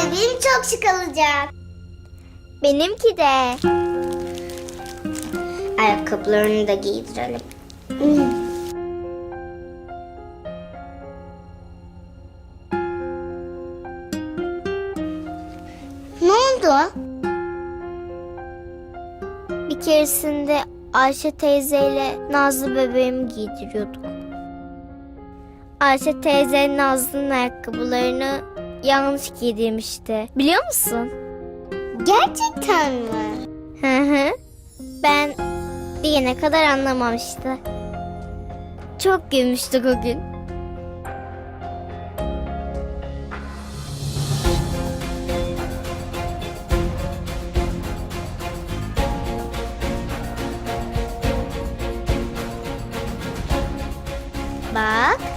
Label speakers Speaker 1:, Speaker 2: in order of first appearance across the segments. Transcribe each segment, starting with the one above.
Speaker 1: bebeğim çok şık olacak. Benimki de. Ayakkabılarını da giydirelim. Ne oldu? Bir keresinde Ayşe teyzeyle Nazlı bebeğimi giydiriyorduk. Ayşe teyze Nazlı'nın ayakkabılarını yanlış giydirmişti. Biliyor musun? Gerçekten mi? Hı hı. Ben diyene kadar anlamamıştı. Çok gülmüştük o gün. Bak.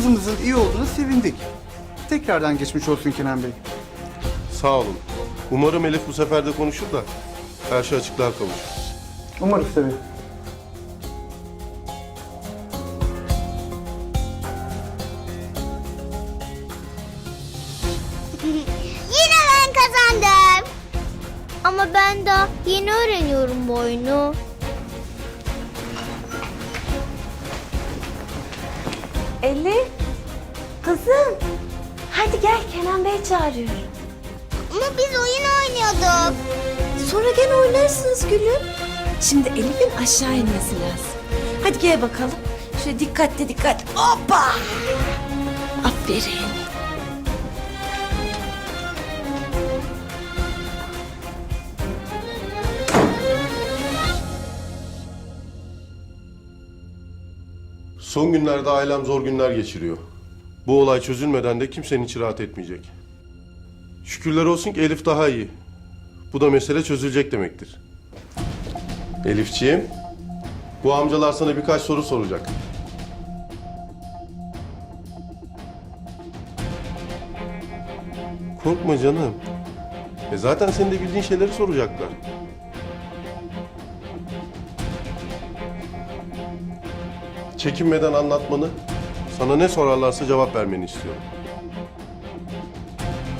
Speaker 2: Kızımızın iyi olduğunu sevindik. Tekrardan geçmiş olsun Kenan Bey.
Speaker 3: Sağ olun. Umarım Elif bu sefer de konuşur da her şey açıklığa kavuşur.
Speaker 2: Umarız tabii.
Speaker 1: Yine ben kazandım. Ama ben daha yeni öğreniyorum bu oyunu.
Speaker 4: Elif. Kızım. Hadi gel Kenan Bey çağırıyor.
Speaker 1: Ama biz oyun oynuyorduk.
Speaker 4: Sonra gene oynarsınız gülüm. Şimdi Elif'in aşağı inmesi lazım. Hadi gel bakalım. Şöyle dikkatli dikkat. Hoppa. Aferin.
Speaker 3: Son günlerde ailem zor günler geçiriyor. Bu olay çözülmeden de kimsenin içi rahat etmeyecek. Şükürler olsun ki Elif daha iyi. Bu da mesele çözülecek demektir. Elifciğim, bu amcalar sana birkaç soru soracak. Korkma canım. E zaten senin de bildiğin şeyleri soracaklar. Çekinmeden anlatmanı, sana ne sorarlarsa cevap vermeni istiyorum.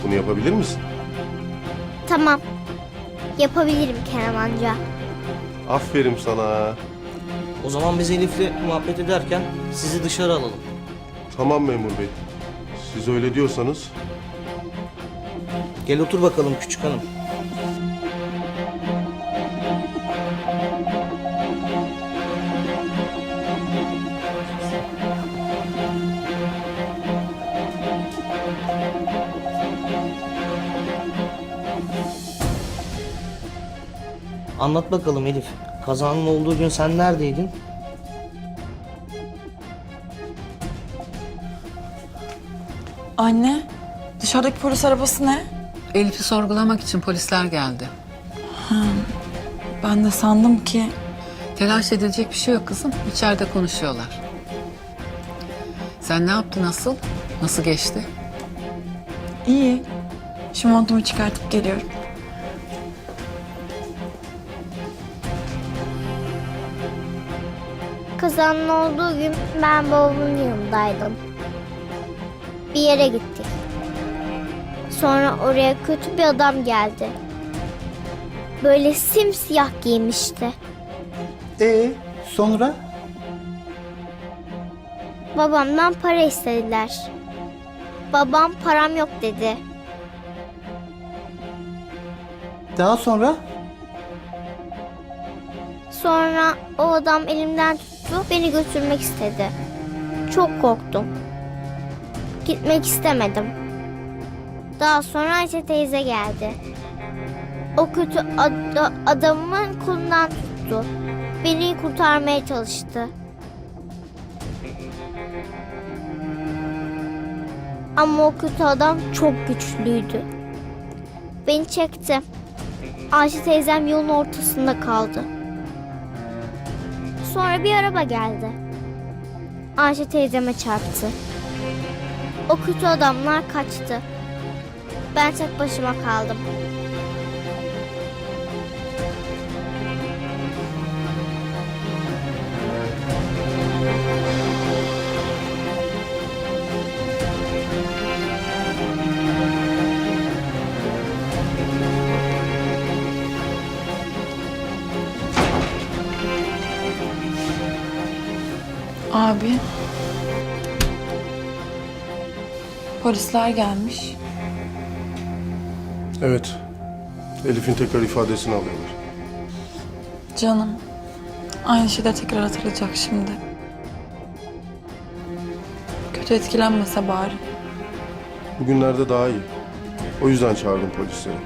Speaker 3: Bunu yapabilir misin?
Speaker 1: Tamam. Yapabilirim Kerem amca.
Speaker 3: Aferin sana.
Speaker 5: O zaman biz Elif'le muhabbet ederken sizi dışarı alalım.
Speaker 3: Tamam memur bey. Siz öyle diyorsanız
Speaker 5: Gel otur bakalım küçük hanım. Anlat bakalım Elif. Kazanın olduğu gün sen neredeydin?
Speaker 6: Anne, dışarıdaki polis arabası ne?
Speaker 7: Elif'i sorgulamak için polisler geldi.
Speaker 6: Ben de sandım ki
Speaker 7: Telaş edilecek bir şey yok kızım. İçeride konuşuyorlar. Sen ne yaptın nasıl? Nasıl geçti?
Speaker 6: iyi. Şu montumu çıkartıp geliyorum.
Speaker 1: Kazanın olduğu gün ben babamın yanındaydım. Bir yere gittik. Sonra oraya kötü bir adam geldi. Böyle simsiyah giymişti.
Speaker 2: Ee, sonra?
Speaker 1: Babamdan para istediler. Babam param yok dedi.
Speaker 2: Daha sonra?
Speaker 1: Sonra o adam elimden tuttu, beni götürmek istedi. Çok korktum. Gitmek istemedim. Daha sonra Ayşe teyze geldi. O kötü ad- adamın kolundan tuttu. Beni kurtarmaya çalıştı. Ama o kötü adam çok güçlüydü. Beni çekti. Ayşe teyzem yolun ortasında kaldı. Sonra bir araba geldi. Ayşe teyzeme çarptı. O kötü adamlar kaçtı. Ben tek başıma kaldım.
Speaker 6: Abi. Polisler gelmiş.
Speaker 3: Evet. Elif'in tekrar ifadesini alıyorlar.
Speaker 6: Canım. Aynı şey de tekrar atılacak şimdi. Kötü etkilenmese bari.
Speaker 3: Bugünlerde daha iyi. O yüzden çağırdım polisleri.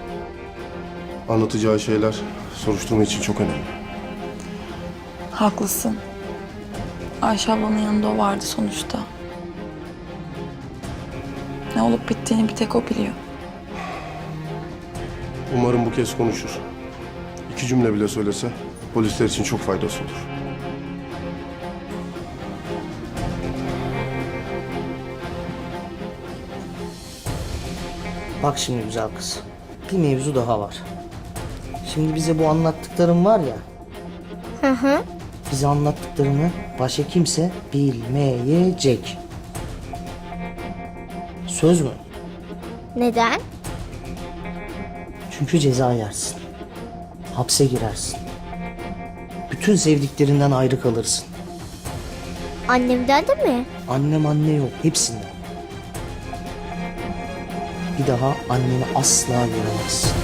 Speaker 3: Anlatacağı şeyler soruşturma için çok önemli.
Speaker 6: Haklısın. Ayşe ablanın yanında o vardı sonuçta. Ne olup bittiğini bir tek o biliyor.
Speaker 3: Umarım bu kez konuşur. İki cümle bile söylese polisler için çok faydası olur.
Speaker 5: Bak şimdi güzel kız. Bir mevzu daha var. Şimdi bize bu anlattıkların var ya.
Speaker 1: Hı hı.
Speaker 5: Bize anlattıklarını başka kimse bilmeyecek. Söz mü?
Speaker 1: Neden?
Speaker 5: Çünkü ceza yersin. Hapse girersin. Bütün sevdiklerinden ayrı kalırsın.
Speaker 1: Annemden de mi?
Speaker 5: Annem anne yok hepsinden. Bir daha anneni asla göremezsin.